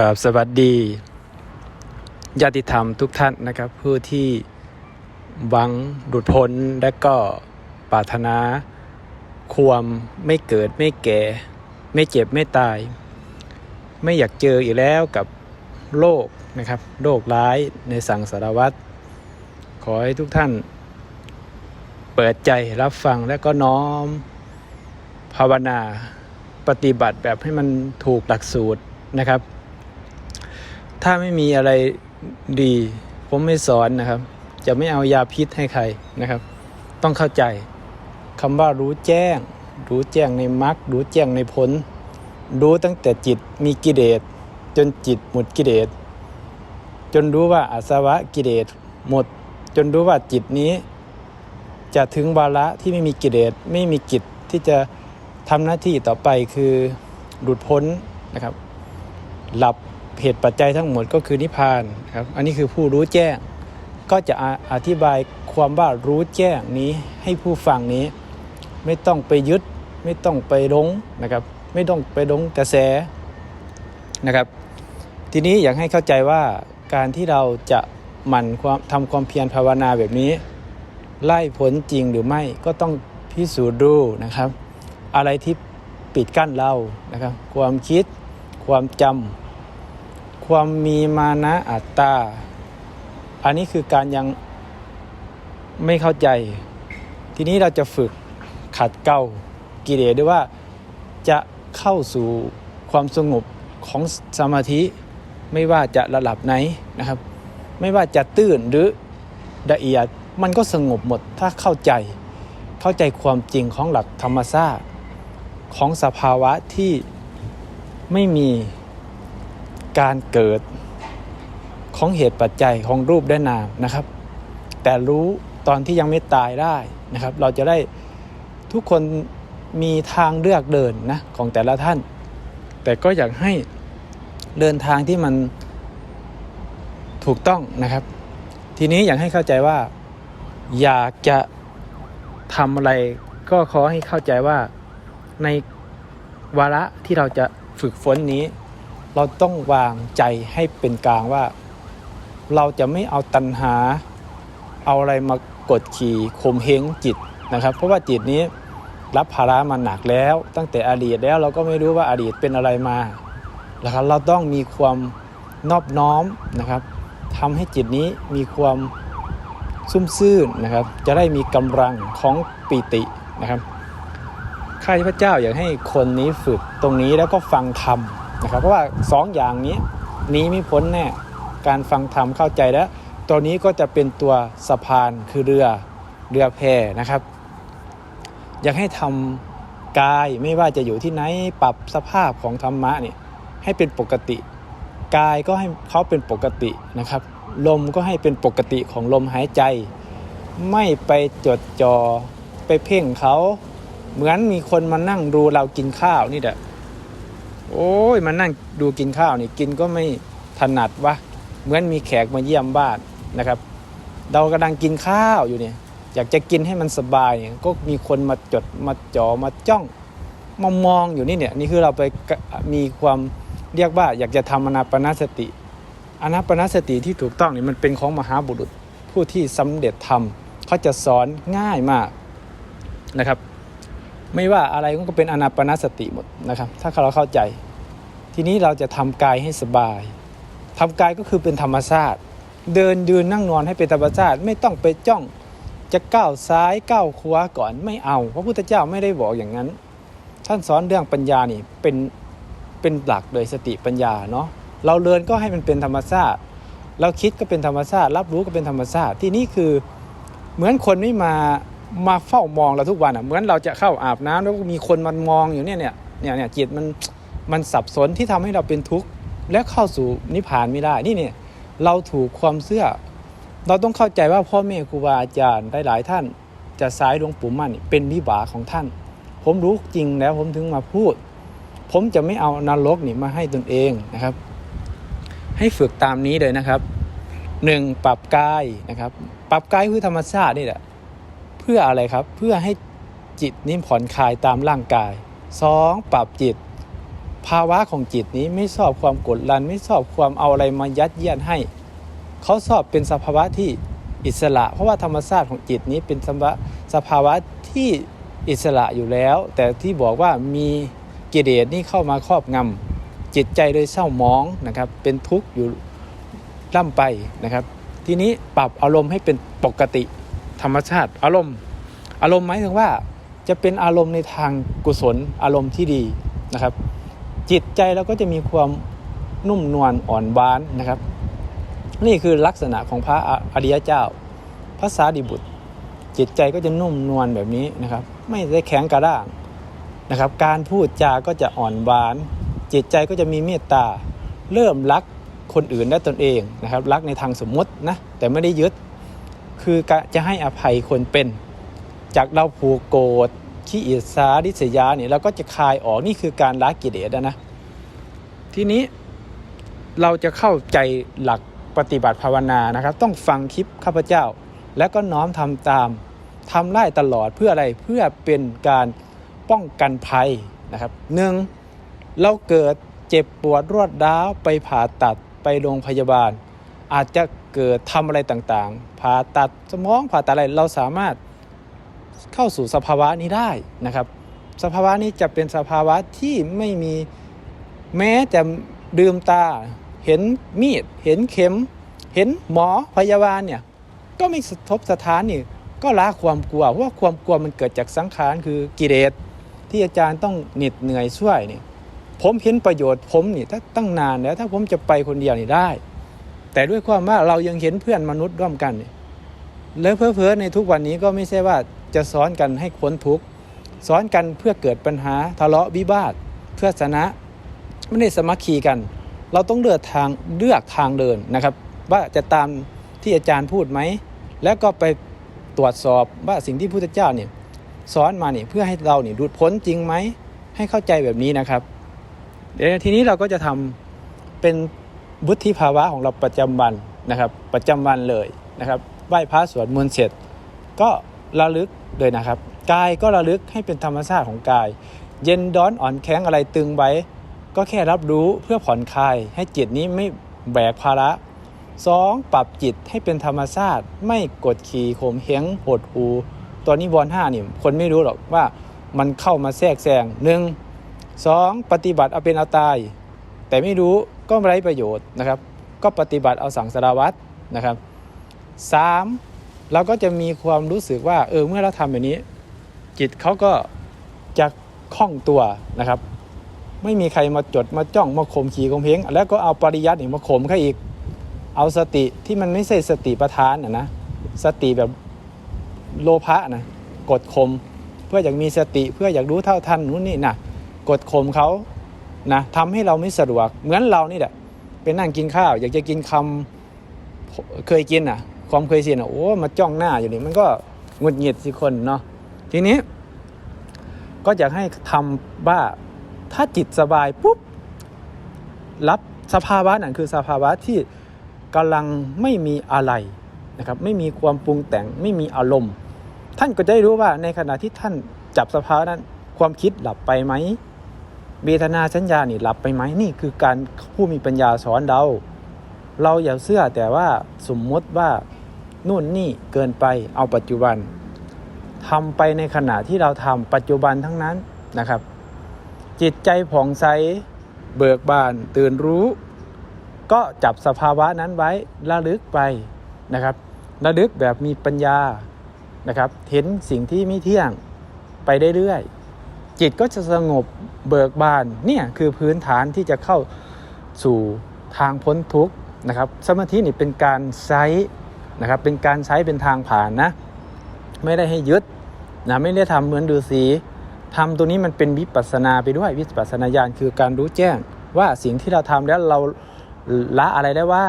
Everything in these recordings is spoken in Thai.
กับสวัสดีญาติธรรมทุกท่านนะครับผู้ที่หวังหลุดพ้นและก็ปรารถนา ความไม่เกิดไม่แก่ ไม่เจ็บไม่ตาย ไม่อยากเจออีกแล้วกับโลกนะครับโรคร้ายในสังสารวัตรขอให้ทุกท่าน เปิดใจรับฟังและก็น้อม ภาวนาปฏิบัติแบบให้มันถูกหลักสูตรนะครับ ถ้าไม่มีอะไรดี ผมไม่สอนนะครับ จะไม่เอายาพิษให้ใครนะครับ ต้องเข้าใจคำว่ารู้แจ้ง รู้แจ้งในมรรครู้แจ้งในผล รู้ตั้งแต่จิตมีกิเลสจนจิตหมดกิเลสจนรู้ว่าอาสวะกิเลสหมด จนรู้ว่าจิตนี้ จะถึงวาระที่ไม่มีกิเลสไม่มีกิจที่จะทำหน้าที่ต่อไปคือหลุดพ้นนะครับ หลับ เหตุปัจจัยทั้งหมดก็คือนิพพานครับอันนี้คือผู้รู้แจ้ง ก็จะออธิบายความว่ารู้แจ้งนี้ให้ผู้ฟังนี้ ไม่ต้องไปยึด ไม่ต้องไปหลงนะครับ ไม่ต้องไปหลงกระแสนะครับ ทีนี้อยากให้เข้าใจว่าการที่เราจะหมั่นความทำความเพียรภาวนาแบบนี้ ไล่ผลจริงหรือไม่ก็ต้องพิสูจน์ดูนะครับ อะไรที่ปิดกั้นเรานะครับ ความคิดความจำ ความมีมานะอัตตา อันนี้คือการยังไม่เข้าใจ ทีนี้เราจะฝึกขัดเกลากิเลสด้วยว่าจะเข้าสู่ความสงบของสมาธิไม่ว่าจะระดับไหนนะครับ ไม่ว่าจะตื้นหรือละเอียดมันก็สงบหมดถ้าเข้าใจเข้าใจความจริงของหลักธรรมชาติของสภาวะที่ไม่มี การเกิดของเหตุปัจจัยของรูปและนามนะครับ แต่รู้ตอนที่ยังไม่ตายได้นะครับ เราจะได้ทุกคนมีทางเลือกเดินนะของแต่ละท่าน แต่ก็อยากให้เดินทางที่มันถูกต้องนะครับ ทีนี้อยากให้เข้าใจว่า อยากจะทำอะไรก็ขอให้เข้าใจว่าในวาระที่เราจะฝึกฝนนี้ เราต้องวางใจให้เป็นกลางว่า เราจะไม่เอาตัณหา เอาอะไรมากดขี่ข่มเหงจิตนะครับ เพราะว่าจิตนี้รับภาระมาหนักแล้ว ตั้งแต่อดีตแล้วเราก็ไม่รู้ว่าอดีตเป็นอะไรมานะครับเราต้องมีความนอบน้อมนะครับทำให้จิตนี้มีความซุ่มซื่นนะครับ จะได้มีกำลังของปีตินะครับข้าพเจ้าอยากให้คนนี้ฝึกตรงนี้แล้วก็ฟังธรรม นะครับเพราะว่าสองอย่างนี้นี้ไม่พ้นแน่การฟังธรรมเข้าใจแล้วตัวนี้ก็จะเป็นตัวสะพานคือเรือเรือแพนะครับ อยากให้ทำกายไม่ว่าจะอยู่ที่ไหนปรับสภาพของธรรมะเนี่ยให้เป็นปกติ กายก็ให้เขาเป็นปกตินะครับ ลมก็ให้เป็นปกติของลมหายใจ ไม่ไปจดจอ่อไปเพ่งเขา เหมือนมีคนมานั่งดูเรากินข้าวนี่แหละ โอ้ยมานั่งดูกินข้าวนี่กินก็ไม่ถนัดวะเหมือนมีแขกมาเยี่ยมบ้านนะครับ เรากำลังกินข้าวอยู่เนี่ยอยากจะกินให้มันสบายเนี่ยก็มีคนมาจดมาจ่อมาจ้องมามองอยู่นี่เนี่ยนี่คือเราไปมีความเรียกว่า อยากจะทำอนาปนาสติอนาปนาสติที่ถูกต้องนี่มันเป็นของมหาบุรุษผู้ที่สำเร็จธรรมเขาจะสอนง่ายมากนะครับ ไม่ว่าอะไรก็เป็นอนาปนาสติหมดนะครับ ถ้าเราเข้าใจ ทีนี้เราจะทำกายให้สบายทำกายก็คือเป็นธรรมชาติ เดินยืนนั่งนอนให้เป็นธรรมชาติ ไม่ต้องไปจ้องจะก้าวซ้ายก้าวขวาก่อนไม่เอาพระพุทธเจ้าไม่ได้บอกอย่างนั้น ท่านสอนเรื่องปัญญานี่เป็นเป็นหลักโดยสติปัญญาเนาะเราเดินก็ให้มันเป็นธรรมชาติ เราคิดก็เป็นธรรมชาติ รับรู้ก็เป็นธรรมชาติ ที่นี่คือเหมือนคนไม่มา มาเฝ้ามองเราทุกวันอะเหมือนเราจะเข้าอาบน้ำแล้วมีคนมันมองอยู่เนี่ยเนี่ยเนี่ยเนี่ยจิตมันมันสับสนที่ทำให้เราเป็นทุกข์และเข้าสู่นิพพานไม่ได้นี่เนี่ยเราถูกความเชื่อเราต้องเข้าใจว่าพ่อแม่ครูบาอาจารย์หลายๆท่านจะสายหลวงปู่มั่นเป็นวิบากของท่าน ผมรู้จริงแล้วผมถึงมาพูด ผมจะไม่เอานรกนี่มาให้ตนเองนะครับ ให้ฝึกตามนี้เลยนะครับหนึ่งปรับกายนะครับ ปรับกายคือธรรมชาตินี่แหละ เพื่ออะไรครับเพื่อให้จิตนิ่ผ่อนคลายตามร่างกาย 2. ปรับจิต ภาวะของจิตนี้ไม่ชอบความกดดันไม่ชอบความเอาอะไรมายัดเยียดให้ เขาชอบเป็นสภาวะที่อิสระ เพราะว่าธรรมชาติของจิตนี้เป็นสภาวะสภาวะที่อิสระอยู่แล้ว แต่ที่บอกว่ามีกิเลสนี่เข้ามาครอบงำจิตใจเลยเศร้ามองนะครับ เป็นทุกข์อยู่ล่ำไปนะครับ ทีนี้ปรับอารมณ์ให้เป็นปกติ ธรรมชาติ อารมณ์ อารมณ์หมายถึงว่าจะเป็นอารมณ์ในทางกุศลอารมณ์ที่ดีนะครับ จิตใจเราก็จะมีความนุ่มนวลอ่อนหวานนะครับ นี่คือลักษณะของพระอริยเจ้าพระสารีบุตร จิตใจก็จะนุ่มนวลแบบนี้นะครับ ไม่ได้แข็งกระด้างนะครับ การพูดจาก็จะอ่อนหวาน จิตใจก็จะมีเมตตา เริ่มรักคนอื่นและตนเองนะครับ รักในทางสมมตินะแต่ไม่ได้ยึด คือจะให้อภัยคนเป็น จากเราผูกโกรธขี้อิจฉาริษยาเนี่ยเราก็จะคลายออกนี่คือการละกิเลสนะ ทีนี้เราจะเข้าใจหลักปฏิบัติภาวนานะครับ ต้องฟังคลิปข้าพเจ้า แล้วก็น้อมทำตามทำไล่ตลอดเพื่ออะไรเพื่อเป็นการป้องกันภัยนะครับหนึ่งเราเกิดเจ็บปวดรวดร้าวไปผ่าตัดไปโรงพยาบาล อาจจะ เกิดทำอะไรต่างๆผ่าตัดสมองผ่าตัดอะไรเราสามารถเข้าสู่สภาวะนี้ได้นะครับ สภาวะนี้จะเป็นสภาวะที่ไม่มีแม้แต่ดื่มตา เห็นมีด เห็นเข็ม เห็นหมอพยาบาลเนี่ยก็ไม่สะทบสถานนี่ก็ละความกลัวเพราะว่าความกลัวมันเกิดจากสังขารคือกิเลสที่อาจารย์ต้องเหน็ดเหนื่อยช่วยนี่ผมเห็นประโยชน์ผมนี่ถ้าตั้งนานแล้วถ้าผมจะไปคนเดียวนี่ได้ แต่ด้วยความว่าเรายังเห็นเพื่อนมนุษย์ร่วมกันแล้วเพอๆในทุกวันนี้ก็ไม่ใช่ว่าจะสอนกันให้พ้นทุกข์สอนกันเพื่อเกิดปัญหาทะเลาะวิวาทเพื่อชนะไม่ได้สมัคคีกัน เราต้องเลือกทางเลือกทางเดินนะครับ ว่าจะตามที่อาจารย์พูดไหมแล้วก็ไปตรวจสอบว่าสิ่งที่พุทธเจ้าเนี่ยสอนมาเนี่ยเพื่อให้เราเนี่ยดูดพ้นจริงไหมให้เข้าใจแบบนี้นะครับเดี๋ยวทีนี้เราก็จะทำเป็น บุธิภาวะของเราประจำวันนะครับ ประจำวันเลยนะครับไหว้พระสวดมนต์เสร็จ ก็ระลึกเลยนะครับ กายก็ระลึกให้เป็นธรรมชาติของกาย เย็นร้อนอ่อนแข็งอะไรตึงไว้ ก็แค่รับรู้เพื่อผ่อนคลาย ให้จิตนี้ไม่แบกภาระ 2. ปรับจิตให้เป็นธรรมชาติไม่กดขี่ข่มเหงหดหูตัวนี้วรห้านี่คนไม่รู้หรอกว่ามันเข้ามาแทรกแซงหนึ่งสองปฏิบัติเอาเป็นเอาตาย แต่ไม่รู้ก็ไร้ประโยชน์นะครับ ก็ปฏิบัติเอาสังสารวัตรนะครับสามเราก็จะมีความรู้สึกว่าเออเมื่อเราทำแบบนี้ จิตเขาก็จะคล่องตัวนะครับ ไม่มีใครมาจดมาจ้องมาข่มขี่ข่มเพงแล้วก็เอาปริยัติอีกมาข่มเขาอีก เอาสติที่มันไม่ใช่สติประธานนะนะสติแบบโลภะนะกดข่มเพื่ออยากมีสติเพื่ออยากรู้เท่าทันนู้นนี่นะกดข่มเขา นะทำให้เราไม่สะดวก เหมือนเรานี่แหละเป็นนั่งกินข้าว อยากจะกินคำเคยกินอะ ความเคยชินอะโอ้มาจ้องหน้าอยู่นี่มันก็หงุดหงิดสิคนเนาะทีนี้ ก็อยากให้ทำว่าถ้าจิตสบายปุ๊บรับสภาวะนั่นคือสภาวะที่กำลังไม่มีอะไรนะครับ ไม่มีความปรุงแต่งไม่มีอารมณ์ ท่านก็จะได้รู้ว่าในขณะที่ท่านจับสภาวะนั้น ความคิดหลับไปไหม เวทนาสัญญานี่หลับไปไหมนี่คือการผู้มีปัญญาสอนเรา เราอย่าเชื่อแต่ว่าสมมติว่านู่นนี่เกินไปเอาปัจจุบันทำไปในขณะที่เราทำปัจจุบันทั้งนั้นนะครับ จิตใจผ่องใสเบิกบานตื่นรู้ ก็จับสภาวะนั้นไว้ระลึกไปนะครับระลึกแบบมีปัญญานะครับ เห็นสิ่งที่ไม่เที่ยงไปเรื่อยๆ จิตก็จะสงบเบิกบานเนี่ยคือพื้นฐานที่จะเข้าสู่ทางพ้นทุกข์นะครับ สมาธินี่เป็นการใช้นะครับเป็นการใช้เป็นทางผ่านนะไม่ได้ให้ยึดนะไม่ได้ทำเหมือนดูสีทำตัวนี้มันเป็นวิปัสนาไปด้วยวิปัสสนาญาณคือการรู้แจ้ง ว่าสิ่งที่เราทำแล้วเราละอะไรได้ว่า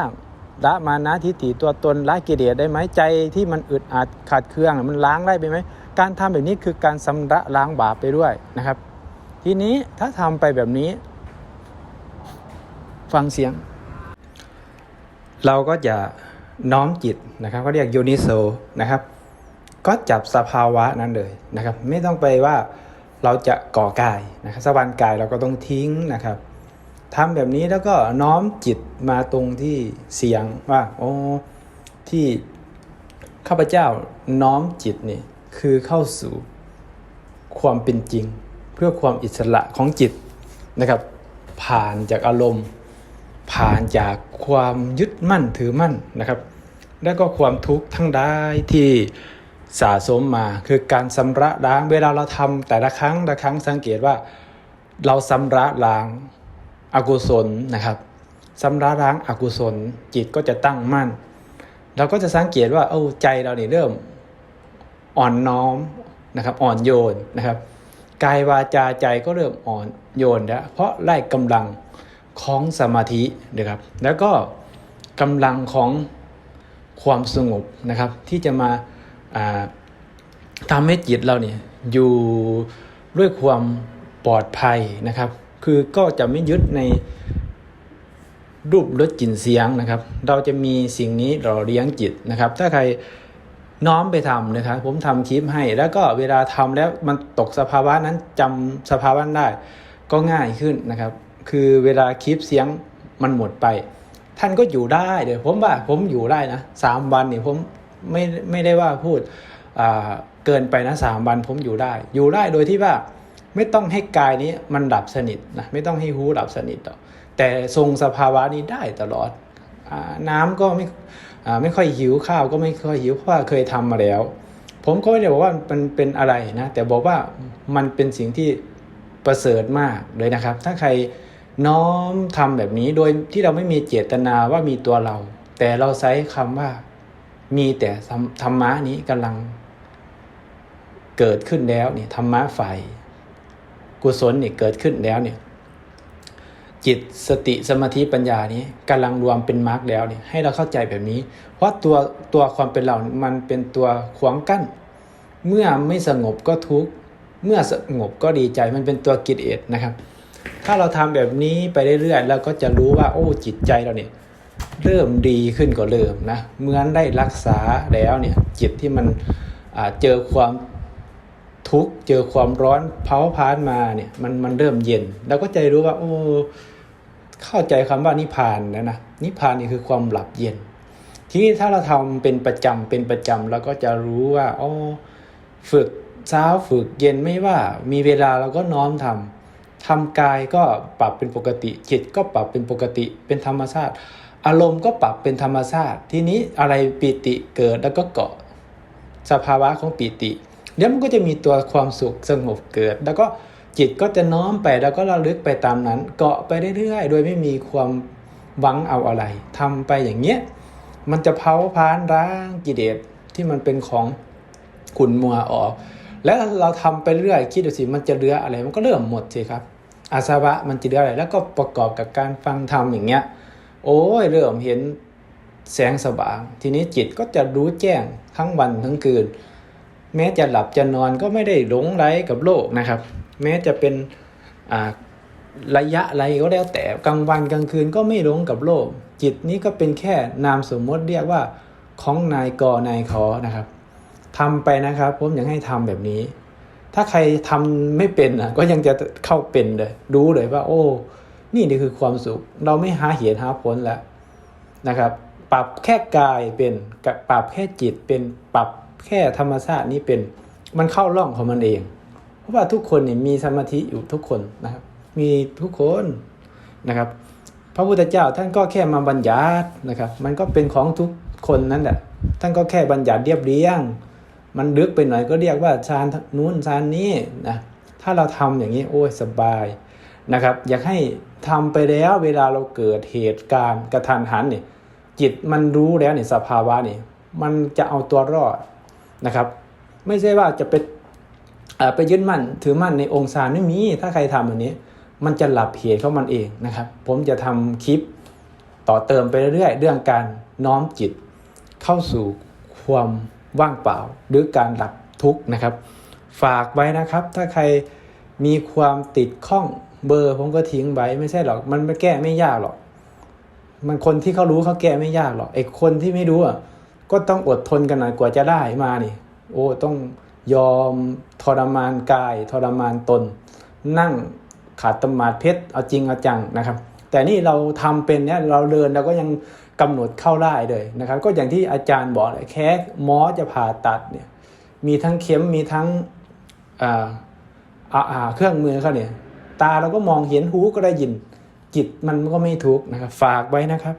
ละมานะทิฏฐิตัวตนละกิเลสได้ไหมใจที่มันอึดอัดขาดเครื่องมันล้างได้ไปไหม การทำแบบนี้คือการสำระล้างบาปไปด้วยนะครับ ทีนี้ถ้าทำไปแบบนี้ ฟังเสียง เราก็จะน้อมจิตนะครับก็เรียกโยนิโซนะครับ ก็จับสภาวะนั้นเลยนะครับ ไม่ต้องไปว่าเราจะก่อกายนะครับสวรรค์กายเราก็ต้องทิ้งนะครับทำแบบนี้แล้วก็น้อมจิตมาตรงที่เสียงว่าโอ้ที่ข้าพเจ้าน้อมจิตนี่ คือเข้าสู่ความเป็นจริง เพื่อความอิสระของจิตนะครับ ผ่านจากอารมณ์ ผ่านจากความยึดมั่นถือมั่นนะครับ แล้วก็ความทุกข์ทั้งได้ที่สะสมมาคือการชำระล้างเวลาเราทำแต่ละครั้งละครั้งสังเกตว่า เราชำระล้างอากุศลนะครับชำระล้างอากุศลจิตก็จะตั้งมั่น เราก็จะสังเกตว่าเอ้าใจเราเนี่ยเริ่ม อ่อนน้อมนะครับอ่อนโยนนะครับกายวาจาใจก็เริ่มอ่อนโยนแล้วเพราะไล่กำลังของสมาธินะครับ แล้วก็กำลังของความสงบนะครับ ที่จะมาาทำให้จิตเราเนี่ยอยู่ด้วยความปลอดภัยนะครับ คือก็จะไม่ยึดในรูปรสกลิ่นเสียงนะครับ เราจะมีสิ่งนี้หล่อเลี้ยงจิตนะครับ ถ้าใคร น้อมไปทำนะครับผมทำคลิปให้ แล้วก็เวลาทำแล้วมันตกสภาวะนั้นจำสภาวะได้ ก็ง่ายขึ้นนะครับ คือเวลาคลิปเสียงมันหมดไป ท่านก็อยู่ได้เดี๋ยวผมว่าผมอยู่ได้นะสามวันนี่ผมไม่ไม่ได้ว่าพูดเกินไปนะสามวันผมอยู่ได้ อยู่ได้โดยที่ว่าไม่ต้องให้กายนี้มันดับสนิทนะไม่ต้องให้หูดับสนิทหรอกแต่ทรงสภาวะนี้ได้ตลอดอน้ำก็ไม่ ไม่ค่อยหิวข้าวก็ไม่ค่อยหิวเพราะว่าเคยทำมาแล้ว ผมก็ไม่ได้บอกว่ามันเป็นอะไรนะแต่บอกว่ามันเป็นสิ่งที่ประเสริฐมากเลยนะครับ ถ้าใครน้อมทำแบบนี้โดยที่เราไม่มีเจตนาว่ามีตัวเรา แต่เราใช้คำว่ามีแต่ธรรมะนี้กำลังเกิดขึ้นแล้วเนี่ยธรรมะฝ่ายกุศลเนี่ยเกิดขึ้นแล้วเนี่ย จิตสติสมาธิปัญญานี้กำลังรวมเป็นมารรคแล้วเนี่ยให้เราเข้าใจแบบนี้ เพราะตัวตัวความเป็นเรามันเป็นตัวขวางกั้น เมื่อไม่สงบก็ทุกข์เมื่อสงบก็ดีใจมันเป็นตัวกิจเลสนะครับ ถ้าเราทำแบบนี้ไปเรื่อยๆเราก็จะรู้ว่าโอ้จิตใจเราเนี่ยเริ่มดีขึ้นกว่าเริ่มนะเหมือนได้รักษาแล้วเนี่ยจิตที่มันเจอความทุกข์เจอความร้อนเผาพานมาเนี่ยมันมันเริ่มเย็นเราก็ใจรู้ว่าโอ้ เข้าใจคำว่านิพานแล้วนะนิพานนี่คือความหลับเย็น ทีนี้ถ้าเราทำเป็นประจำเป็นประจำเราก็จะรู้ว่าอ๋อฝึกเช้าฝึกเย็นไม่ว่า มีเวลาเราก็น้อมทำทำกายก็ปรับเป็นปกติจิตก็ปรับเป็นปกติเป็นธรรมชาติ อารมณ์ก็ปรับเป็นธรรมชาติ ทีนี้อะไรปิติเกิดแล้วก็เกาะสภาวะของปิติเดี๋ยวมันก็จะมีตัวความสุขสงบเกิด แล้วก็ จิตก็จะน้อมไปแล้วก็ระลึกไปตามนั้น เกาะไปเรื่อยๆ โดยไม่มีความหวังเอาอะไรทำไปอย่างเงี้ยมันจะเผาพานร้างกิเลสที่มันเป็นของขุนมัวออก แล้วเราทำไปเรื่อยคิดดูสิมันจะเหลืออะไร มันก็เริ่มหมดสิครับ อาสวะมันจะเหลืออะไร แล้วก็ประกอบกับการฟังธรรมอย่างเงี้ย โอ้ยเริ่มเห็นแสงสว่าง ทีนี้จิตก็จะรู้แจ้งทั้งวันทั้งคืน แม้จะหลับจะนอนก็ไม่ได้หลงไหลกับโลกนะครับ แม้จะเป็นระยะอะไรก็แล้วแต่กลางวันกลางคืนก็ไม่หลงกับโลก จิตนี้ก็เป็นแค่นามสมมติเรียกว่าของนายกนายขอนะครับทำไปนะครับ ผมอยากให้ทำแบบนี้ ถ้าใครทำไม่เป็นอะก็ยังจะเข้าเป็นเลย รู้เลยว่า โอ้ นี่นี่คือความสุข เราไม่หาเหตุหาผลแล้วนะครับ ปรับแค่กายเป็นปรับแค่จิตเป็นปรับแค่ธรรมชาตินี้เป็น มันเข้าร่องของมันเอง เพราะว่าทุกคนเนี่ยมีสมาธิอยู่ทุกคนนะครับ มีทุกคนนะครับ พระพุทธเจ้าท่านก็แค่มาบัญญัตินะครับ มันก็เป็นของทุกคนนั่นแหละท่านก็แค่บัญญัติเรียบเรียง มันลึกไปหน่อยก็เรียกว่าฌานนู้นฌานนี้นะถ้าเราทำอย่างนี้โอ้ยสบายนะครับ อยากให้ทำไปแล้วเวลาเราเกิดเหตุการณ์กระทันหันเนี่ยจิตมันรู้แล้วเนี่ยสภาวะนี่มันจะเอาตัวรอดนะครับ ไม่ใช่ว่าจะไป ไปยึดมั่นถือมั่นในองค์ฌาไม่มีถ้าใครทำแบบนี้ มันจะหลับเหตุของมันเองนะครับ ผมจะทำคลิปต่อเติมไปเรื่อยๆเรื่องการน้อมจิตเข้าสู่ความว่างเปล่า หรือการหลับทุกข์นะครับ ฝากไว้นะครับ ถ้าใครมีความติดข้องเบอร์ผมก็ทิ้งไว้ไม่ใช่หรอก มันไม่แก้ไม่ยากหรอก มันคนที่เขารู้เขาแก้ไม่ยากหรอกไอ้คนที่ไม่รู้อะก็ต้องอดทนกันหน่อยกว่าจะได้มานี่ โอ้ต้อง ยอมทรมานกาย ทรมานตน นั่งขาดตมาดเพชรเอาจริงเอาจังนะครับ แต่นี่เราทำเป็นเนี่ยเราเดินเราก็ยังกำหนดเข้าได้เลยนะครับ ก็อย่างที่อาจารย์บอกเลยแค่หมอจะผ่าตัดเนี่ยมีทั้งเข็มมีทั้งอ่าเครื่องมือเขาเนี่ยตาเราก็มองเห็นหูก็ได้ยินจิตมันก็ไม่ทุกข์นะครับ ฝากไว้นะครับ